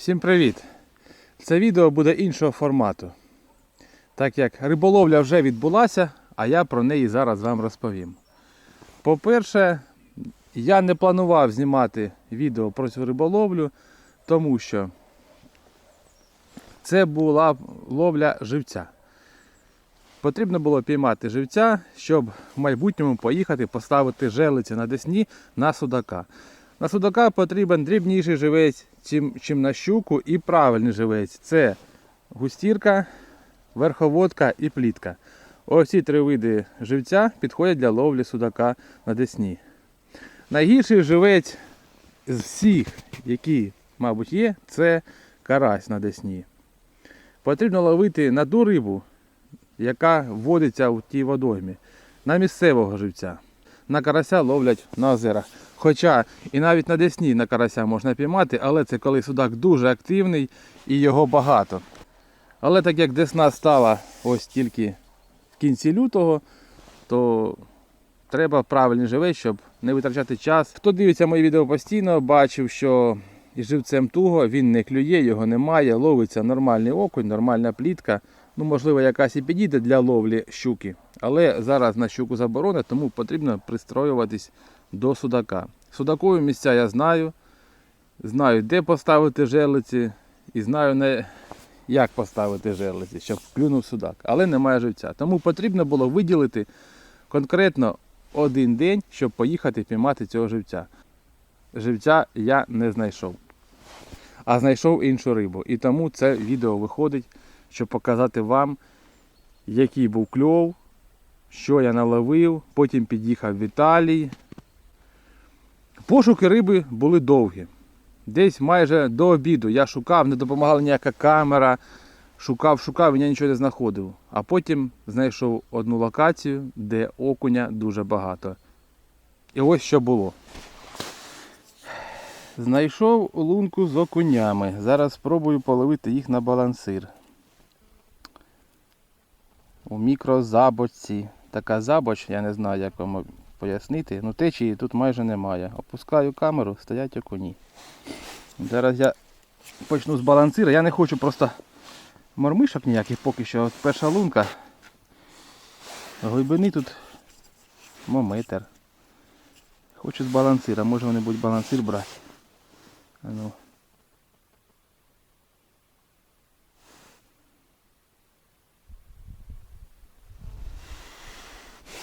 Всім привіт! Це відео буде іншого формату. Так як риболовля вже відбулася, а я про неї зараз вам розповім. По-перше, я не планував знімати відео про цю риболовлю, тому що це була ловля живця. Потрібно було піймати живця, щоб в майбутньому поїхати поставити желиці на десні на судака. На судака потрібен дрібніший живець, чим, на щуку, і правильний живець. Це густірка, верховодка і плітка. Ось ці три види живця підходять для ловлі судака на десні. Найгірший живець з всіх, які, мабуть, є, це карась на десні. Потрібно ловити на ту рибу, яка водиться в тій водоймі, на місцевого живця. На карася ловлять на озерах. Хоча і навіть на десні на карася можна піймати, але це коли судак дуже активний і його багато. Але так як десна стала ось тільки в кінці лютого, то треба правильний живець, щоб не витрачати час. Хто дивиться мої відео постійно, бачив, що із живцем туго він не клює, його немає, ловиться нормальний окунь, нормальна плітка. Ну, можливо, якась і підійде для ловлі щуки. Але зараз на щуку заборона, тому потрібно пристроюватись до судака. Судакові місця я знаю. Знаю, де поставити жерлиці, і знаю, не як поставити жерлиці, щоб клюнув судак. Але немає живця. Тому потрібно було виділити конкретно один день, щоб поїхати піймати цього живця. Живця я не знайшов. А знайшов іншу рибу. І тому це відео виходить, щоб показати вам, який був кльов, що я наловив. Потім під'їхав Віталій. Пошуки риби були довгі. Десь майже до обіду я шукав, не допомагала ніяка камера. Шукав, шукав, і я нічого не знаходив. А потім знайшов одну локацію, де окуня дуже багато. І ось що було. Знайшов лунку з окунями. Зараз спробую половити їх на балансир. У мікрозабочці. Така забоч, я не знаю, як вам пояснити. Ну течії тут майже немає. Опускаю камеру, стоять окуні. Зараз я почну з балансира. Я не хочу просто мормишок ніяких поки що. От перша лунка. Глибини тут мометр. Хочу з балансира. Може вони будуть балансир брати. А ну.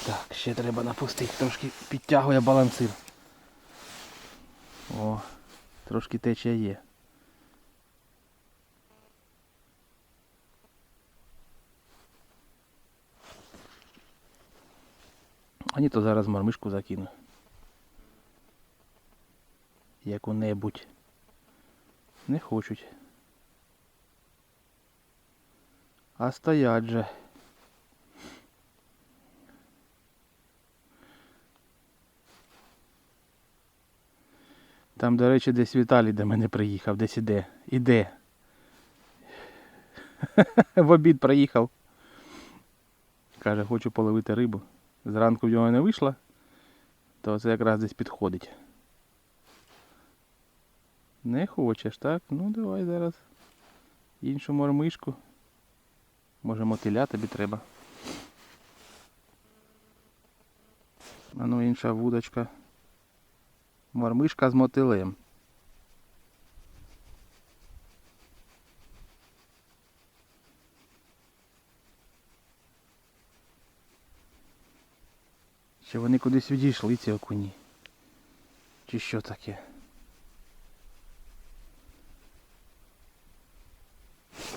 Так, ще треба напустити, трошки підтягує балансир. О, трошки течія є. А ні, то зараз мармишку закину. Яку-небудь. Не хочуть. А стоять же. Там, до речі, десь Віталій до мене приїхав, десь іде. Іде. В обід приїхав. Каже, хочу половити рибу. Зранку в нього не вийшло, то це якраз десь підходить. Не хочеш, так? Ну давай зараз іншу мормишку. Може мотиля тобі треба. А ну інша вудочка. Мормишка з мотилем. Чи вони кудись відійшли ці окуні? Чи що таке?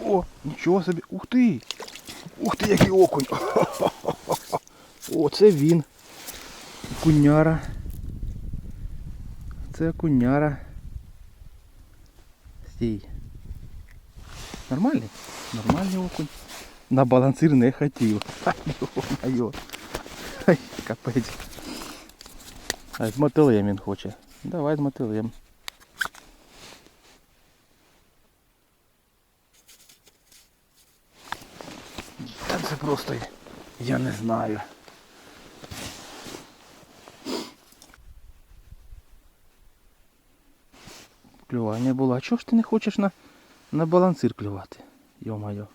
О, нічого собі. Ух ти! Ух ти, який окунь! О, це він. Окуняра. Це окуняра. Стій. Нормальний? Нормальний окунь. На балансир не хотів. Ай. Ай, капець. А з мотилем він хоче. Давай з мотилем. Та це просто я не знаю. Клювання була. А чого ж ти не хочеш на на балансир клювати. Йо-моє.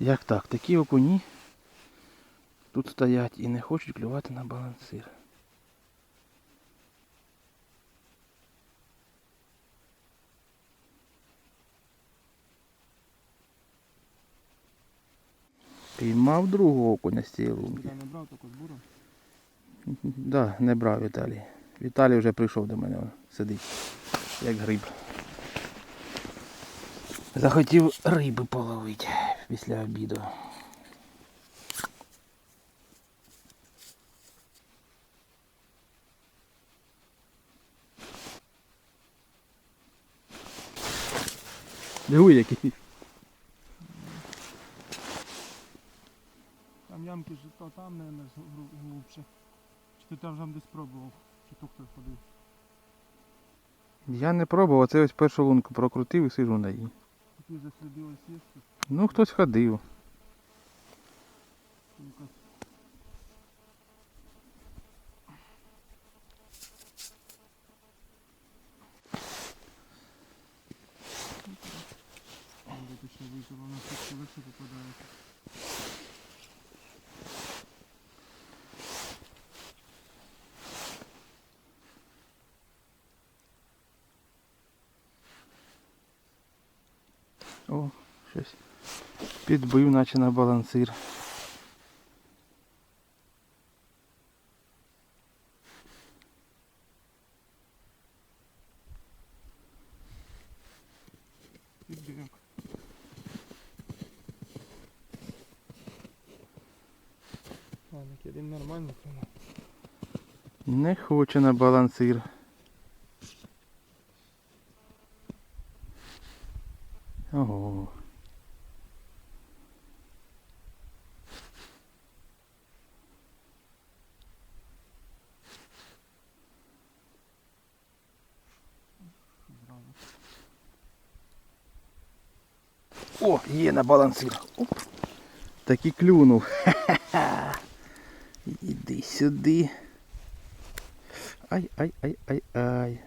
Як так? Такі окуні тут стоять і не хочуть клювати на балансир. Піймав другого окуня з цієї лунки. Не брав таку збору. Да, не брав Віталій. Віталій вже прийшов до мене, сидить, як гриб. Захотів риби половити після обіду. Диви який. Ямки ж то там, не глубше. Чи ти там там десь пробував? Чи то хтось ходив? Я не пробував, це ось першу лунку прокрутив і сижу на її. Заслідились є тут. Ну, хтось ходив. вийшов, вона все легше попадає. О, щось підбив, наче на балансир. Ладно, один нормально прямо. Не хоче на балансир. Ого. Зразу. О, є на балансир. Оп. Так і клюнув. Іди сюди. Ай, ай, ай, ай, ай.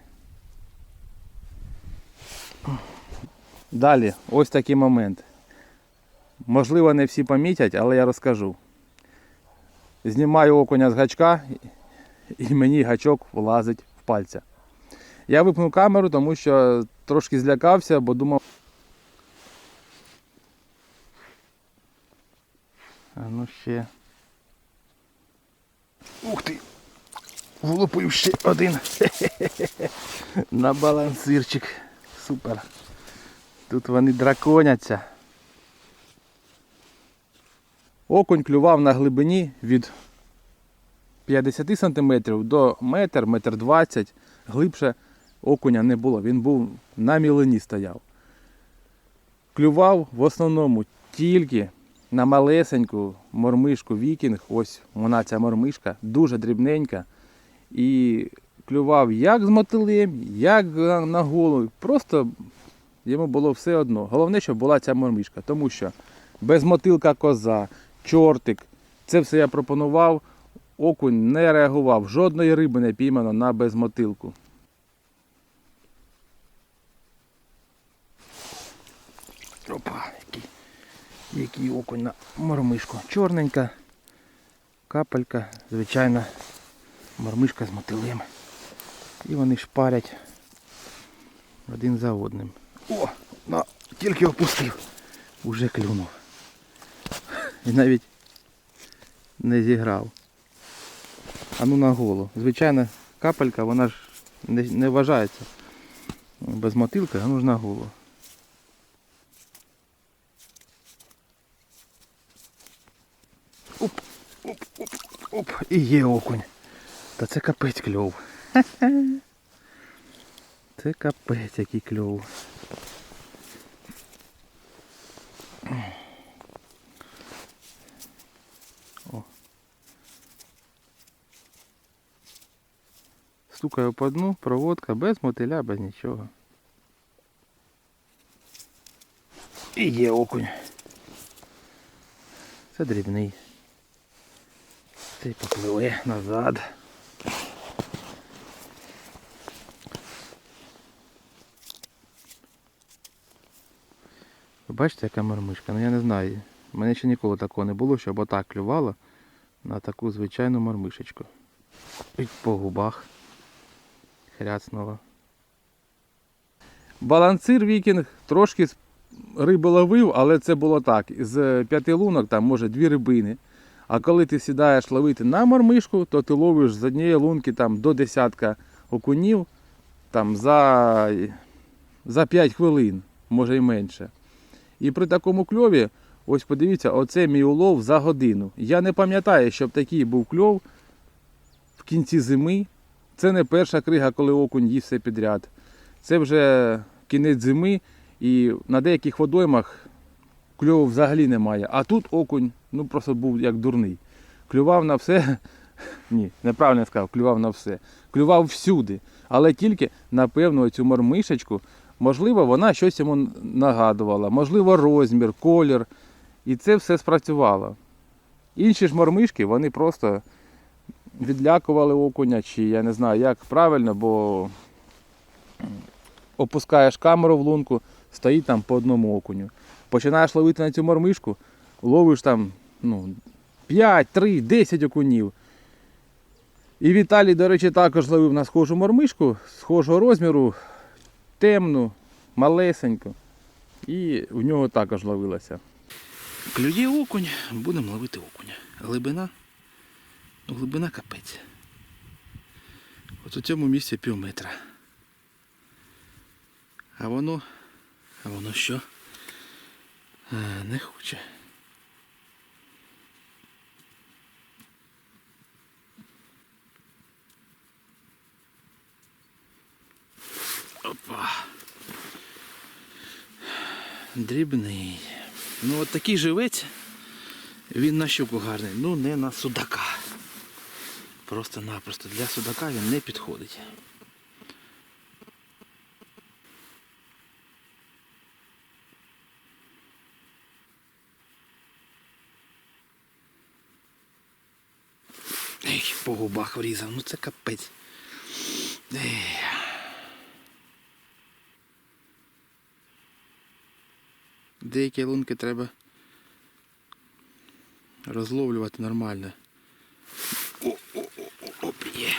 Далі, ось такий момент. Можливо, не всі помітять, але я розкажу. Знімаю окуня з гачка і мені гачок влазить в пальця. Я випнув камеру, тому що трошки злякався, бо думав. А ну ще. Ух ти! Влупив ще один. хе-хе На балансирчик. Супер. Тут вони драконяться. Окунь клював на глибині від 50 см до метр, метр 20 Глибше окуня не було. Він був на мілині стояв. Клював в основному тільки на малесеньку мормишку вікінг. Ось вона ця мормишка, дуже дрібненька. І клював як з мотилем, як на- голову. Просто йому було все одно. Головне, щоб була ця мормишка. Тому що без мотилка коза, чортик, це все я пропонував. Окунь не реагував. Жодної риби не піймано на безмотилку. Опа, який, окунь на мормишку. Чорненька, капелька, звичайна мормишка з мотилем. І вони шпарять один за одним. О, на, тільки опустив, уже клюнув. І навіть не зіграв. А ну на голову. Звичайна капелька, вона ж не, не вважається без мотилки, а ну ж на голову. Оп, оп, оп, оп, і є окунь. Та це капець кльов. Це капець який кльов. О. Стукаю по дну, проводка без мотиля, без нічого. І є окунь. Це дрібний. Цей попливе назад. Ви бачите, яка мормишка? Ну я не знаю. У мене ще ніколи такого не було, щоб отак клювало на таку звичайну мормишечку. І по губах. Хряснуло. Балансир вікінг трошки риби ловив, але це було так. З п'яти лунок там може дві рибини. А коли ти сідаєш ловити на мормишку, то ти ловиш з однієї лунки там, до десятка окунів там, за, за 5 хвилин, може і менше. І при такому кльові, ось подивіться, оце мій улов за годину. Я не пам'ятаю, щоб такий був кльов в кінці зими. Це не перша крига, коли окунь їсть все підряд. Це вже кінець зими, і на деяких водоймах кльову взагалі немає. А тут окунь ну просто був як дурний. Клював на все. Ні, неправильно сказав, клював на все. Клював всюди. Але тільки, напевно, цю мормишечку, можливо, вона щось йому нагадувала, можливо, розмір, колір. І це все спрацювало. Інші ж мормишки, вони просто відлякували окуня, чи я не знаю, як правильно, бо опускаєш камеру в лунку, стоїть там по одному окуню. Починаєш ловити на цю мормишку, ловиш там ну, 5, 3, 10 окунів. І Віталій, до речі, також ловив на схожу мормишку, схожого розміру, темну, малесеньку. І в нього також ловилася. Клює окунь, будемо ловити окуня. Глибина. Ну, глибина капець. От у цьому місці пів метра. А воно. А воно що? А, не хоче. Опа. Дрібний. Ну от такий живець, він на щуку гарний, ну не на судака. Просто-напросто для судака він не підходить. По врізав, ну це капець. Ей. Деякі лунки треба розловлювати нормально. О, о, о, о, оп, є.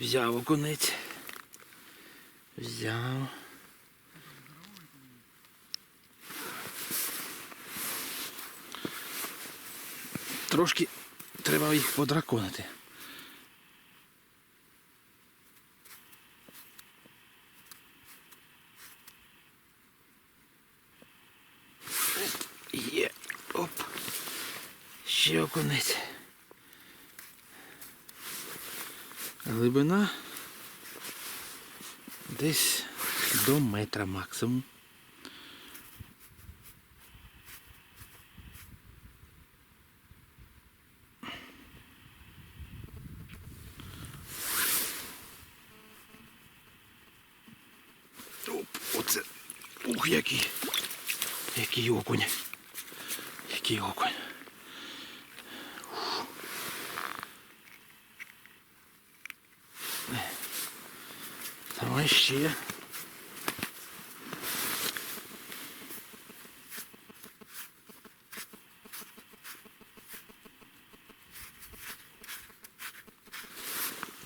Взяв окунець. Взяв. Трошки треба їх подраконити. Є. Оп. Ще окунець. Глибина десь до метра максимум. Оп, оце. Ух, який. Який окунь. Який окунь. Ух. Давай ще.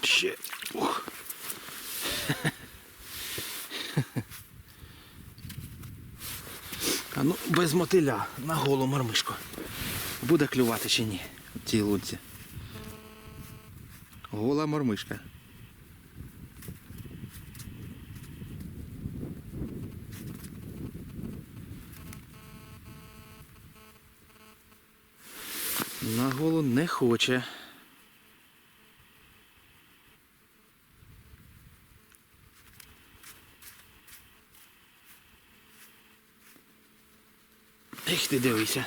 Ще. Ух. А ну, без мотиля на голу мармишку. Буде клювати чи ні в цій лунці. Гола мормишка. На голу не хоче. Ех ти дивися.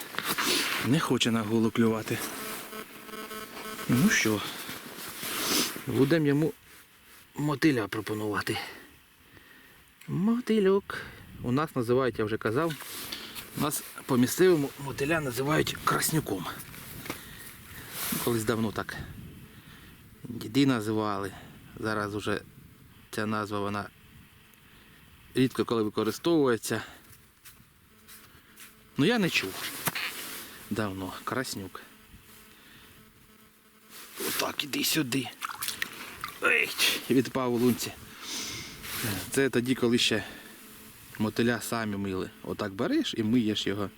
Не хоче на голу клювати. Ну що, будемо йому мотиля пропонувати. Мотильок. У нас називають, я вже казав, у нас по місцевому мотиля називають краснюком. Колись давно так діди називали. Зараз уже ця назва вона рідко коли використовується. Ну я не чув. Давно. Краснюк. Отак, іди сюди. Ей, відпав у лунці. Це тоді, коли ще мотиля самі мили. Отак береш і миєш його.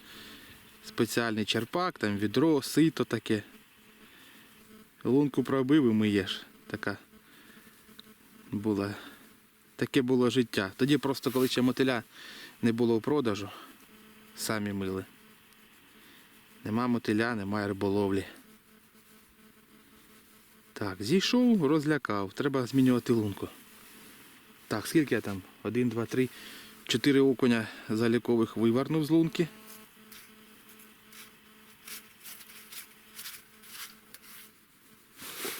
Спеціальний черпак, там відро, сито таке. Лунку пробив і миєш. Така була. Таке було життя. Тоді просто коли ще мотиля не було в продажу, самі мили. Нема мотиля, немає риболовлі. Так, зійшов, розлякав. Треба змінювати лунку. Так, скільки я там? Один, два, три, чотири окуня залікових вивернув з лунки.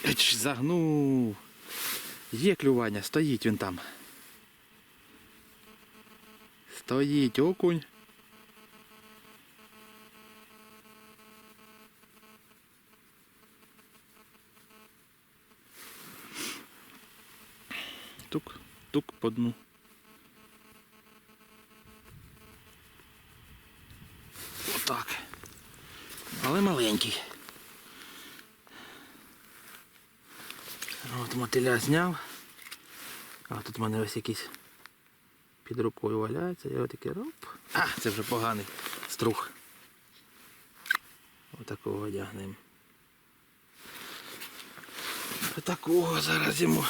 Еч, загнув. Є клювання, стоїть він там. Стоїть окунь. Тук, тук по дну. Отак. Але маленький. От мотиля зняв. А тут в мене ось якийсь під рукою валяється. Я отакий роп. А, це вже поганий струх. Отакого одягнемо. Отакого зараз йому.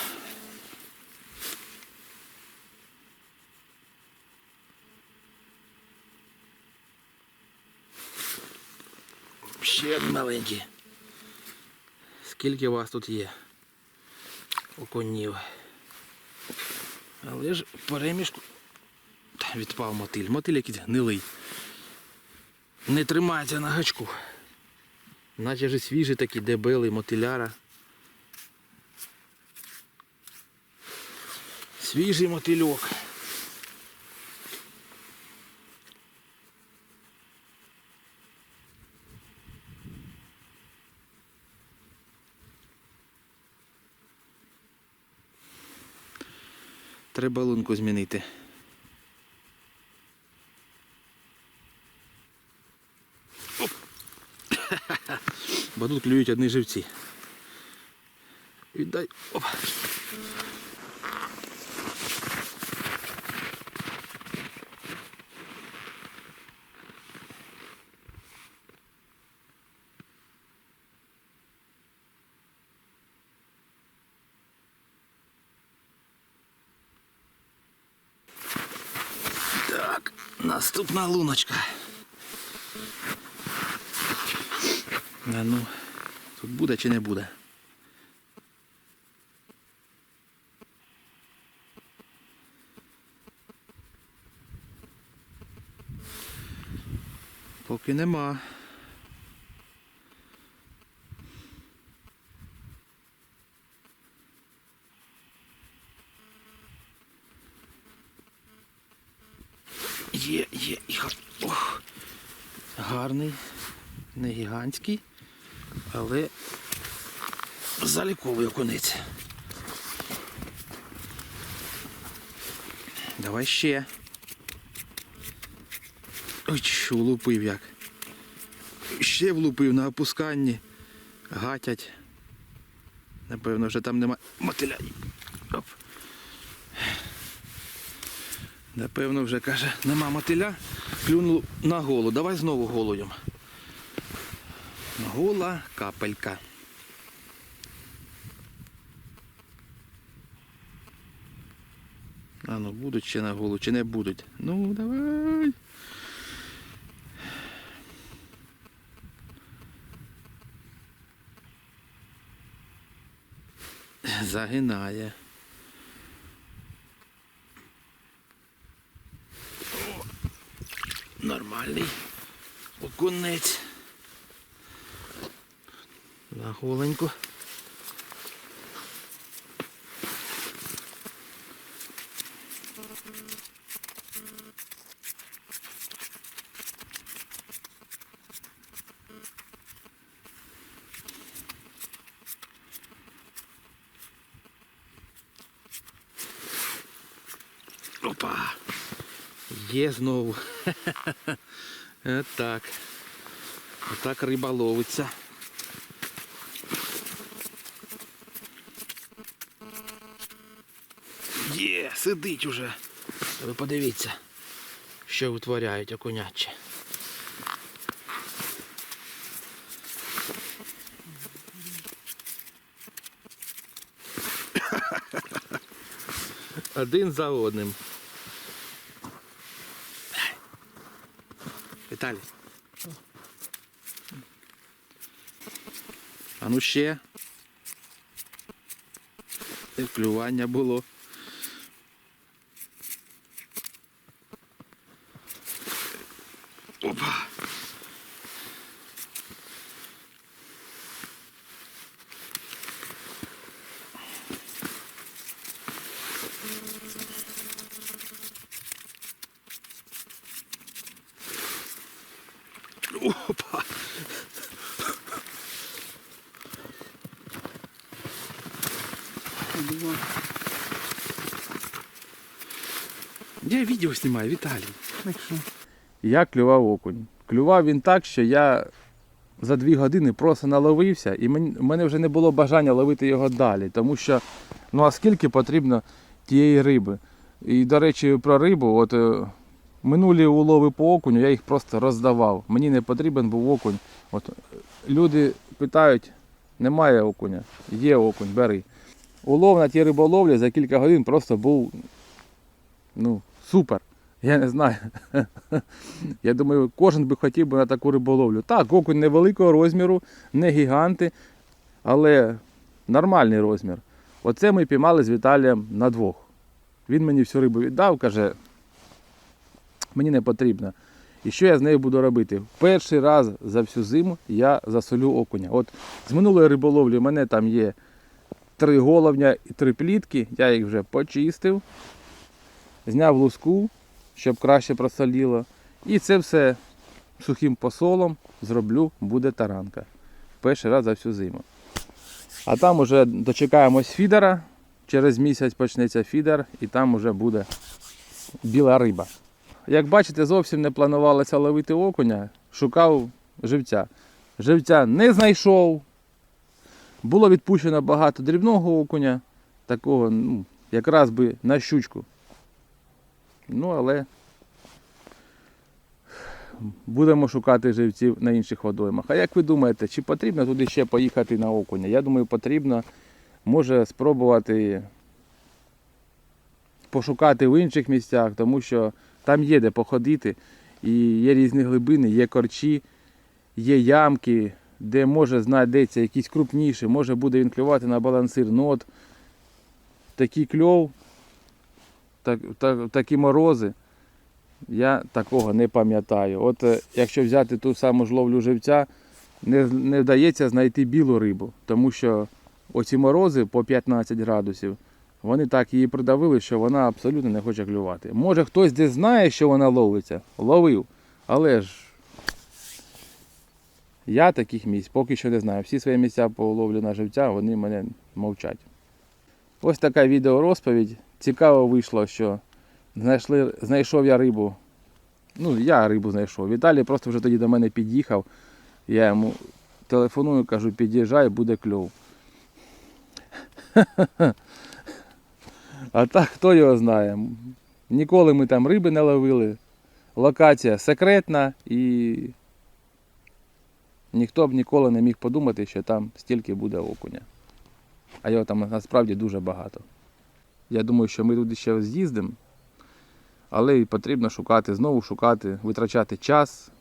Ще один маленький. Скільки вас тут є? Окунів. Але ж перемішку відпав мотиль. Мотиль якийсь гнилий. Не тримається на гачку. Наче ж свіжий такий дебелий мотиляра. Свіжий мотильок. Треба змінити. Оп. Бо тут клюють одні живці. Віддай. Оп. Так, наступна луночка. А ну, тут буде чи не буде? Поки нема. Є, є, і гар- Ох, гарний, не гігантський, але заліковий окунець. Давай ще. Ой, що влупив як. Ще влупив на опусканні. Гатять. Напевно, вже там нема мотиля. Оп. Напевно, вже каже, нема мотиля, клюнув на голу. Давай знову голою. Гола капелька. А ну будуть ще на голу, чи не будуть. Ну, давай. Загинає. нормальний окунець. На голеньку. Опа! Є знову. Отак. Отак риба ловиться. Є, сидить уже. Ви подивіться, що витворяють окунячі. Один за одним. Віталій. А ну ще. Клювання було. Відео знімаю, Віталій. так що. Я клював окунь. Клював він так, що я за дві години просто наловився, і мені- в мене вже не було бажання ловити його далі, тому що ну а скільки потрібно тієї риби. І, до речі, про рибу, от е, минулі улови по окуню, я їх просто роздавав. Мені не потрібен був окунь. От, люди питають, немає окуня, є окунь, бери. Улов на тій риболовлі за кілька годин просто був ну, супер. Я не знаю. Я думаю, кожен би хотів би на таку риболовлю. Так, окунь невеликого розміру, не гіганти, але нормальний розмір. Оце ми піймали з Віталієм на двох. Він мені всю рибу віддав, каже, мені не потрібно. І що я з нею буду робити? Перший раз за всю зиму я засолю окуня. От з минулої риболовлі в мене там є три головня і три плітки, я їх вже почистив, зняв луску, щоб краще просоліло. І це все сухим посолом зроблю, буде таранка. Перший раз за всю зиму. А там уже дочекаємось фідера. Через місяць почнеться фідер і там вже буде біла риба. Як бачите, зовсім не планувалося ловити окуня, шукав живця. Живця не знайшов. Було відпущено багато дрібного окуня, такого, ну, якраз би на щучку. Ну, але будемо шукати живців на інших водоймах. А як ви думаєте, чи потрібно туди ще поїхати на окуня? Я думаю, потрібно. Може спробувати пошукати в інших місцях, тому що там є де походити. І є різні глибини, є корчі, є ямки, де може знайдеться якийсь крупніший, може буде він клювати на балансир. Ну от такий кльов, так, так, такі морози. Я такого не пам'ятаю. От е, якщо взяти ту саму ж ловлю живця, не, не вдається знайти білу рибу, тому що оці морози по 15 градусів, вони так її придавили, що вона абсолютно не хоче клювати. Може хтось десь знає, що вона ловиться, ловив, але ж я таких місць поки що не знаю. Всі свої місця по ловлю на живця, вони мене мовчать. Ось така відеорозповідь. Цікаво вийшло, що знайшли, знайшов я рибу. Ну, я рибу знайшов. Віталій просто вже тоді до мене під'їхав. Я йому телефоную, кажу, під'їжджай, буде кльов. А так хто його знає? Ніколи ми там риби не ловили. Локація секретна і ніхто б ніколи не міг подумати, що там стільки буде окуня. А його там насправді дуже багато. Я думаю, що ми туди ще з'їздимо, але потрібно шукати, знову шукати, витрачати час,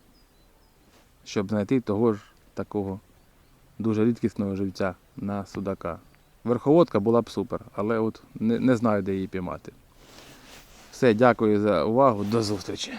щоб знайти того ж такого дуже рідкісного живця на судака. Верховодка була б супер, але от не, не знаю, де її піймати. Все, дякую за увагу, до зустрічі.